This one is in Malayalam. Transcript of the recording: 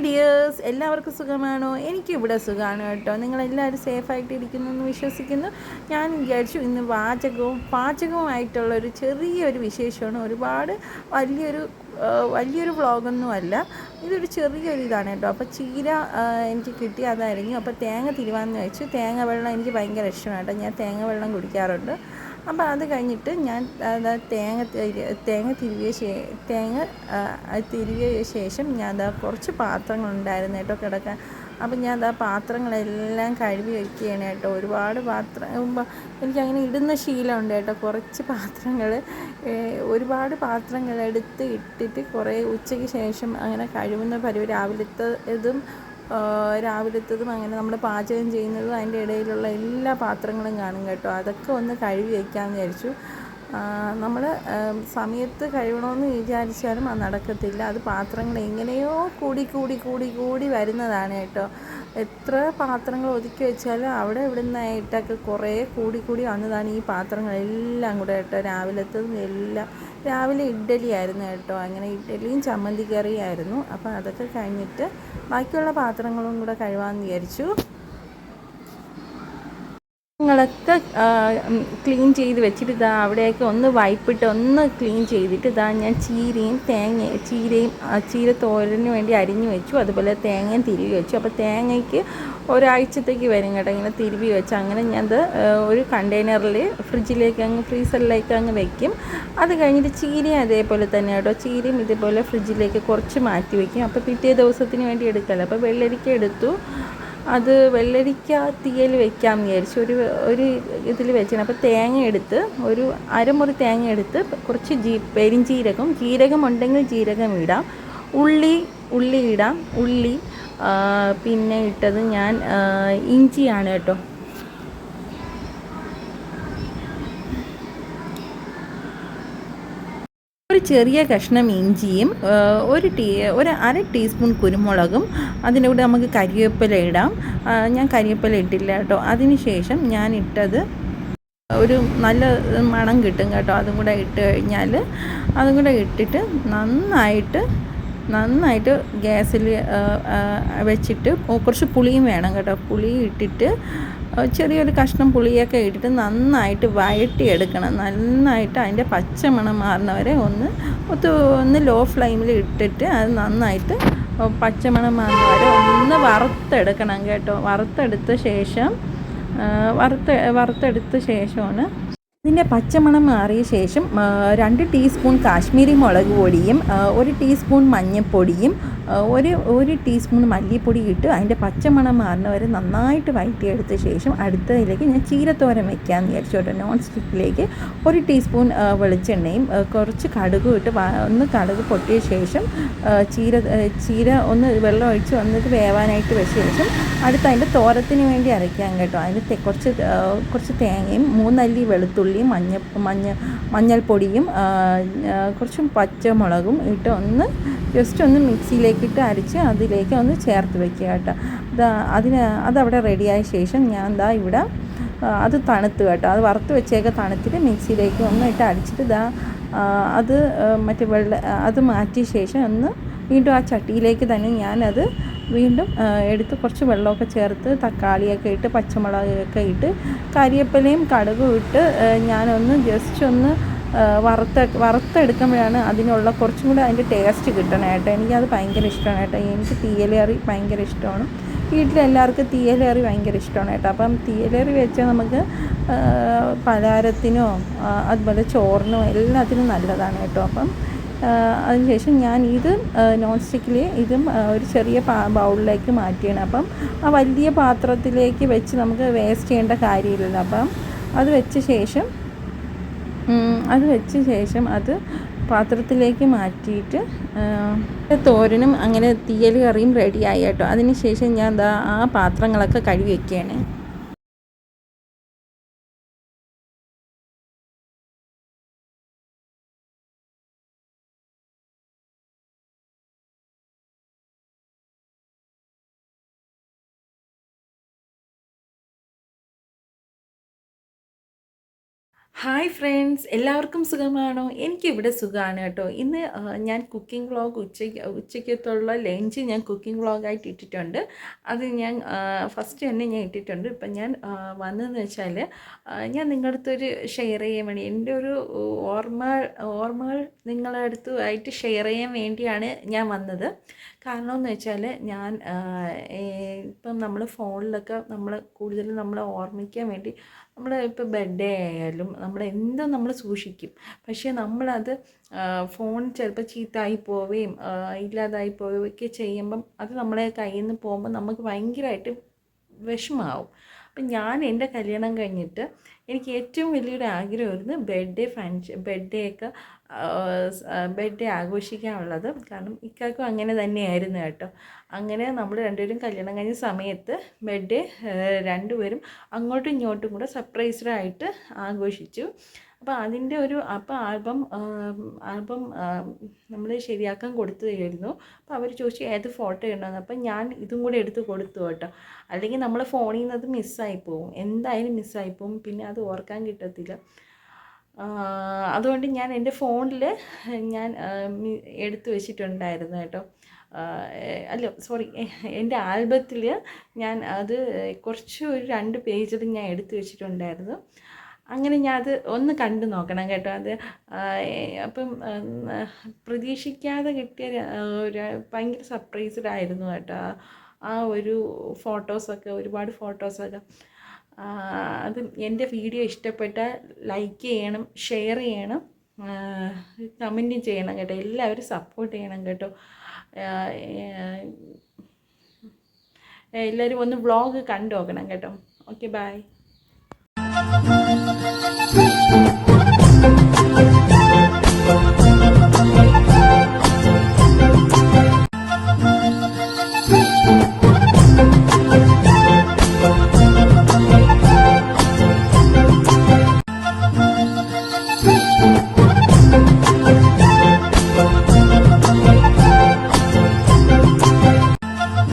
ഡിയേഴ്സ് എല്ലാവർക്കും സുഖമാണോ? എനിക്കിവിടെ സുഖമാണ് കേട്ടോ. നിങ്ങളെല്ലാവരും സേഫായിട്ട് ഇരിക്കുന്നു എന്ന് വിശ്വസിക്കുന്നു. ഞാൻ വിചാരിച്ചു ഇന്ന് വാചകവും പാചകവുമായിട്ടുള്ള ഒരു ചെറിയൊരു വിശേഷമാണ്. ഒരുപാട് വലിയൊരു വലിയൊരു വ്ളോഗൊന്നുമല്ല. ഇതൊരു ചെറിയൊരു ഇതാണ് കേട്ടോ. അപ്പോൾ ചീര എനിക്ക് കിട്ടി അതായിരുന്നു അപ്പോൾ തേങ്ങ തിരുവാന്ന് വെച്ചു. തേങ്ങ വെള്ളം എനിക്ക് ഭയങ്കര ഇഷ്ടമാണ് കേട്ടോ. ഞാൻ തേങ്ങ വെള്ളം കുടിക്കാറുണ്ട്. അപ്പോൾ അത് കഴിഞ്ഞിട്ട് ഞാൻ തേങ്ങ തേങ്ങ തിരുവിയ ശേ തേങ്ങ തിരുവിയ ശേഷം ഞാൻ അതാ കുറച്ച് പാത്രങ്ങളുണ്ടായിരുന്നു കേട്ടോ കിടക്കാൻ. അപ്പം ഞാൻ അതാ പാത്രങ്ങളെല്ലാം കഴുകി വയ്ക്കുകയാണ് കേട്ടോ. ഒരുപാട് പാത്രം എനിക്കങ്ങനെ ഇടുന്ന ശീലമുണ്ട് കേട്ടോ. കുറച്ച് പാത്രങ്ങൾ ഒരുപാട് പാത്രങ്ങൾ എടുത്ത് ഇട്ടിട്ട് കുറേ ഉച്ചയ്ക്ക് ശേഷം അങ്ങനെ കഴിവുന്ന പരിപാടി രാവിലത്തെ ഇതും രാവിലത്തതും അങ്ങനെ നമ്മൾ പാചകം ചെയ്യുന്നതും അതിന്റെ ഇടയിലുള്ള എല്ലാ പാത്രങ്ങളും കാണും കേട്ടോ. അതൊക്കെ ഒന്ന് കഴുകി വയ്ക്കാമെന്ന് വിചാരിച്ചു. നമ്മൾ സമയത്ത് കഴിയണമെന്ന് വിചാരിച്ചാലും അത് നടക്കത്തില്ല. അത് പാത്രങ്ങൾ എങ്ങനെയോ കൂടി കൂടി കൂടി കൂടി വരുന്നതാണ് കേട്ടോ. എത്ര പാത്രങ്ങൾ ഒതുക്കി വെച്ചാലും അവിടെ ഇവിടെ നിന്നായിട്ടൊക്കെ കുറേ കൂടി കൂടി വന്നതാണ് ഈ പാത്രങ്ങളെല്ലാം കൂടെ കേട്ടോ. രാവിലത്തതും എല്ലാം രാവിലെ ഇഡ്ഡലി ആയിരുന്നു കേട്ടോ. അങ്ങനെ ഇഡ്ഡലിയും ചമ്മന്തി കറിയായിരുന്നു അപ്പോൾ അതൊക്കെ കഴിഞ്ഞിട്ട് ബാക്കിയുള്ള പാത്രങ്ങളും കൂടെ കഴിവാന്ന് വിചാരിച്ചു. ങ്ങളൊക്കെ ക്ലീൻ ചെയ്ത് വെച്ചിട്ട് ഇതാ അവിടെയൊക്കെ ഒന്ന് വൈപ്പിട്ട് ഒന്ന് ക്ലീൻ ചെയ്തിട്ട് ഇതാ ഞാൻ ചീരയും തേങ്ങ ചീരയും ചീര തോരന് വേണ്ടി അരിഞ്ഞു വെച്ചു. അതുപോലെ തേങ്ങയും തിരുവി വെച്ചു. അപ്പോൾ തേങ്ങയ്ക്ക് ഒരാഴ്ചത്തേക്ക് വരും കേട്ടോ ഇങ്ങനെ തിരുവി വെച്ച്. അങ്ങനെ ഞാനത് ഒരു കണ്ടെയ്നറിൽ ഫ്രിഡ്ജിലേക്ക് അങ്ങ് ഫ്രീസറിലേക്ക് അങ്ങ് വെക്കും. അത് കഴിഞ്ഞിട്ട് ചീരയും അതേപോലെ തന്നെ കേട്ടോ. ചീരയും ഇതേപോലെ ഫ്രിഡ്ജിലേക്ക് കുറച്ച് മാറ്റി വെക്കും. അപ്പോൾ പിറ്റേ ദിവസത്തിന് വേണ്ടി എടുക്കല്ലോ? അപ്പോൾ വെള്ളരിക്ക എടുത്തു. അത് വെള്ളരിക്ക തീയൽ വെക്കാൻ വിചാരിച്ചു ഒരു ഒരു ഇതിൽ വെച്ചാണ് അപ്പോൾ തേങ്ങ എടുത്ത് ഒരു അരമുറി തേങ്ങ എടുത്ത് കുറച്ച് ജീ പെരിഞ്ചീരകം ജീരകം ഉണ്ടെങ്കിൽ ജീരകം ഇടാം. ഉള്ളി ഉള്ളി ഇടാം. ഉള്ളി പിന്നെ ഇട്ടത് ഞാൻ ഇഞ്ചിയാണ് കേട്ടോ. ഒരു ചെറിയ കഷ്ണം ഇഞ്ചിയും ഒരു ടീ ഒരു അര ടീസ്പൂൺ കുരുമുളകും അതിന്റെ കൂടെ നമുക്ക് കരിവേപ്പില ഇടാം. ഞാൻ കരിവേപ്പില ഇട്ടില്ല കേട്ടോ. അതിനുശേഷം ഞാൻ ഇട്ടത് ഒരു നല്ല മണം കിട്ടും കേട്ടോ. അതും കൂടെ ഇട്ട് കഴിഞ്ഞാൽ അതും കൂടെ ഇട്ടിട്ട് നന്നായിട്ട് നന്നായിട്ട് ഗ്യാസിൽ വെച്ചിട്ട് കുറച്ച് പുളിയും വേണം കേട്ടോ. പുളി ഇട്ടിട്ട് ചെറിയൊരു കഷ്ണം പുളിയൊക്കെ ഇട്ടിട്ട് നന്നായിട്ട് വഴട്ടിയെടുക്കണം നന്നായിട്ട് അതിന്റെ പച്ചമണം മാറുന്നവരെ ഒന്ന് ഒത്ത് ഒന്ന് ലോ ഫ്ലെയിമിൽ ഇട്ടിട്ട് അത് നന്നായിട്ട് പച്ചമണം മാറുന്നവരെ ഒന്ന് വറുത്തെടുക്കണം കേട്ടോ. വറുത്തെടുത്ത ശേഷം വറുത്ത് വറുത്തെടുത്ത ശേഷമാണ് ഇതിന്റെ പച്ചമണം മാറിയ ശേഷം രണ്ട് ടീസ്പൂൺ കാശ്മീരി മുളക് പൊടിയും ഒരു ടീസ്പൂൺ മഞ്ഞൾപ്പൊടിയും ഒരു ഒരു ടീസ്പൂൺ മല്ലിപ്പൊടി ഇട്ട് അതിന്റെ പച്ചമണം മാറുന്ന വരെ നന്നായിട്ട് വഴറ്റിയെടുത്ത ശേഷം അടുത്തതിലേക്ക് ഞാൻ ചീരത്തോരൻ വെക്കാമെന്ന് വിചാരിച്ചു കേട്ടോ. നോൺ സ്റ്റിക്കിലേക്ക് ഒരു ടീസ്പൂൺ വെളിച്ചെണ്ണയും കുറച്ച് കടുക് ഇട്ട് ഒന്ന് കടുക് പൊട്ടിയ ശേഷം ചീര ചീര ഒന്ന് വെള്ളം ഒഴിച്ച് വന്നിട്ട് വേവാനായിട്ട് വെച്ച ശേഷം അടുത്ത് അതിന്റെ തോരത്തിന് വേണ്ടി അരയ്ക്കാം കേട്ടോ. അതിന് കുറച്ച് കുറച്ച് തേങ്ങയും മൂന്നല്ലി വെളുത്തുള്ളിയും മഞ്ഞ മഞ്ഞ മഞ്ഞൾപ്പൊടിയും കുറച്ചും പച്ചമുളകും ഇട്ട് ഒന്ന് ജസ്റ്റ് ഒന്ന് മിക്സിയിലേക്ക് ഇട്ട് അരച്ച് അതിലേക്ക് ഒന്ന് ചേർത്ത് വെക്കുക കേട്ടോ. അത് അതിന് അതവിടെ റെഡിയായ ശേഷം ഞാൻ എന്താ ഇവിടെ അത് തണുത്ത് കേട്ടോ. അത് വറുത്ത് വെച്ചേക്ക് തണുത്തിട്ട് മിക്സിയിലേക്ക് ഒന്ന് ഇട്ട് അടിച്ചിട്ട് ഇതാ അത് മറ്റേ വെള്ള അത് മാറ്റിയ ശേഷം ഒന്ന് വീണ്ടും ആ ചട്ടിയിലേക്ക് തന്നെ ഞാനത് വീണ്ടും എടുത്ത് കുറച്ച് വെള്ളമൊക്കെ ചേർത്ത് തക്കാളിയൊക്കെ ഇട്ട് പച്ചമുളകൊക്കെ ഇട്ട് കരിയപ്പലയും കടുകും ഇട്ട് ഞാനൊന്ന് ജസ്റ്റ് ഒന്ന് വറുത്ത വറുത്തെടുക്കുമ്പോഴാണ് അതിനുള്ള കുറച്ചും കൂടെ അതിന്റെ ടേസ്റ്റ് കിട്ടണം കേട്ടോ. എനിക്കത് ഭയങ്കര ഇഷ്ടമാണ് കേട്ടോ. എനിക്ക് തീയലേറി ഭയങ്കര ഇഷ്ടമാണ്. വീട്ടിലെല്ലാവർക്കും തീയലേറി ഭയങ്കര ഇഷ്ടമാണ് കേട്ടോ. അപ്പം തീയലേറി വെച്ചാൽ നമുക്ക് പലഹാരത്തിനോ അതുപോലെ ചോറിനോ എല്ലാത്തിനും നല്ലതാണ് കേട്ടോ. അപ്പം അതിനുശേഷം ഞാൻ ഇത് നോൺ സ്റ്റിക്കിൽ ഇതും ഒരു ചെറിയ ബൗളിലേക്ക് മാറ്റിയാണ്. അപ്പം ആ വലിയ പാത്രത്തിലേക്ക് വെച്ച് നമുക്ക് വേസ്റ്റ് ചെയ്യേണ്ട കാര്യമില്ലല്ലോ. അപ്പം അത് വെച്ച ശേഷം അത് വെച്ച ശേഷം അത് പാത്രത്തിലേക്ക് മാറ്റിയിട്ട് തോരനും അങ്ങനെ തീയൽ കറിയും റെഡിയായി കേട്ടോ. അതിന് ശേഷം ഞാൻ എന്താ ആ പാത്രങ്ങളൊക്കെ കഴുകി വയ്ക്കുകയാണ് ഹായ് ഫ്രണ്ട്സ് എല്ലാവർക്കും സുഖമാണോ? എനിക്കിവിടെ സുഖമാണ് കേട്ടോ. ഇന്ന് ഞാൻ കുക്കിംഗ് വ്ളോഗ് ഉച്ചയ്ക്ക് ഉച്ചയ്ക്കത്തുള്ള ലഞ്ച് ഞാൻ കുക്കിംഗ് വ്ളോഗായിട്ട് ഇട്ടിട്ടുണ്ട്. അത് ഞാൻ ഫസ്റ്റ് തന്നെ ഞാൻ ഇട്ടിട്ടുണ്ട്. ഇപ്പം ഞാൻ വന്നതെന്ന് വെച്ചാൽ ഞാൻ നിങ്ങളുടെ അടുത്തൊരു ഷെയർ ചെയ്യാൻ വേണ്ടി എന്റെ ഒരു ഓർമ്മ ഓർമ്മകൾ നിങ്ങളുടെ അടുത്തുമായിട്ട് ഷെയർ ചെയ്യാൻ വേണ്ടിയാണ് ഞാൻ വന്നത്. കാരണം എന്ന് വെച്ചാൽ ഞാൻ ഇപ്പം നമ്മൾ ഫോണിലൊക്കെ നമ്മൾ കൂടുതലും നമ്മളെ ഓർമ്മിക്കാൻ വേണ്ടി നമ്മൾ ഇപ്പോൾ ബർത്ത്ഡേ ആയാലും നമ്മൾ എന്തും നമ്മൾ സൂക്ഷിക്കും. പക്ഷേ നമ്മളത് ഫോൺ ചിലപ്പോൾ ചീത്തായി പോവുകയും ഇല്ലാതായി പോവുകയൊക്കെ ചെയ്യുമ്പം അത് നമ്മളെ കയ്യിൽ നിന്ന് പോകുമ്പോൾ നമുക്ക് ഭയങ്കരമായിട്ട് വിഷമാവും. അപ്പം ഞാൻ എന്റെ കല്യാണം കഴിഞ്ഞിട്ട് എനിക്ക് ഏറ്റവും വലിയൊരു ആഗ്രഹമായിരുന്നു ബർത്ത്ഡേ ഫങ്ഷൻ ബർത്ത്ഡേ ഒക്കെ ബർത്ത്ഡേ ആഘോഷിക്കാനുള്ളത്. കാരണം ഇക്കാക്കും അങ്ങനെ തന്നെയായിരുന്നു കേട്ടോ. അങ്ങനെ നമ്മൾ രണ്ടുപേരും കല്യാണം കഴിഞ്ഞ സമയത്ത് ബർത്ത്ഡേ രണ്ടുപേരും അങ്ങോട്ടും ഇങ്ങോട്ടും കൂടെ സർപ്രൈസ്ഡായിട്ട് ആഘോഷിച്ചു. അപ്പോൾ അതിന്റെ ഒരു അപ്പോൾ ആൽബം ആൽബം നമ്മൾ ശരിയാക്കാൻ കൊടുത്തു തരുമായിരുന്നു അപ്പോൾ അവർ ചോദിച്ചു ഏത് ഫോട്ടോ ഉണ്ടെന്ന് അപ്പം ഞാൻ ഇതും കൂടെ എടുത്ത് കൊടുത്തു കേട്ടോ. അല്ലെങ്കിൽ നമ്മളെ ഫോണിൽ നിന്ന് അത് മിസ്സായി പോകും. എന്തായാലും മിസ്സായി പോകും. പിന്നെ അത് ഓർക്കാൻ കിട്ടത്തില്ല. അതുകൊണ്ട് ഞാൻ എന്റെ ഫോണിൽ ഞാൻ എടുത്തു വെച്ചിട്ടുണ്ടായിരുന്നു കേട്ടോ. അല്ല സോറി എന്റെ ആൽബത്തിൽ ഞാൻ അത് കുറച്ച് ഒരു രണ്ട് പേജിൽ ഞാൻ എടുത്തു വെച്ചിട്ടുണ്ടായിരുന്നു. അങ്ങനെ ഞാൻ അത് ഒന്ന് കണ്ടു നോക്കണം കേട്ടോ. അത് അപ്പം പ്രതീക്ഷിക്കാതെ കിട്ടിയ ഒരു ഭയങ്കര സർപ്രൈസ്ഡ് ആയിരുന്നു കേട്ടോ. ആ- ഒരു ഫോട്ടോസൊക്കെ ഒരുപാട് ഫോട്ടോസൊക്കെ അത് എന്റെ വീഡിയോ ഇഷ്ടപ്പെട്ടാൽ ലൈക്ക് ചെയ്യണം ഷെയർ ചെയ്യണം കമന്റും ചെയ്യണം കേട്ടോ. എല്ലാവരും സപ്പോർട്ട് ചെയ്യണം കേട്ടോ. എല്ലാവരും ഒന്ന് വ്ളോഗ് കണ്ടു നോക്കണം കേട്ടോ. Okay bye Thank you.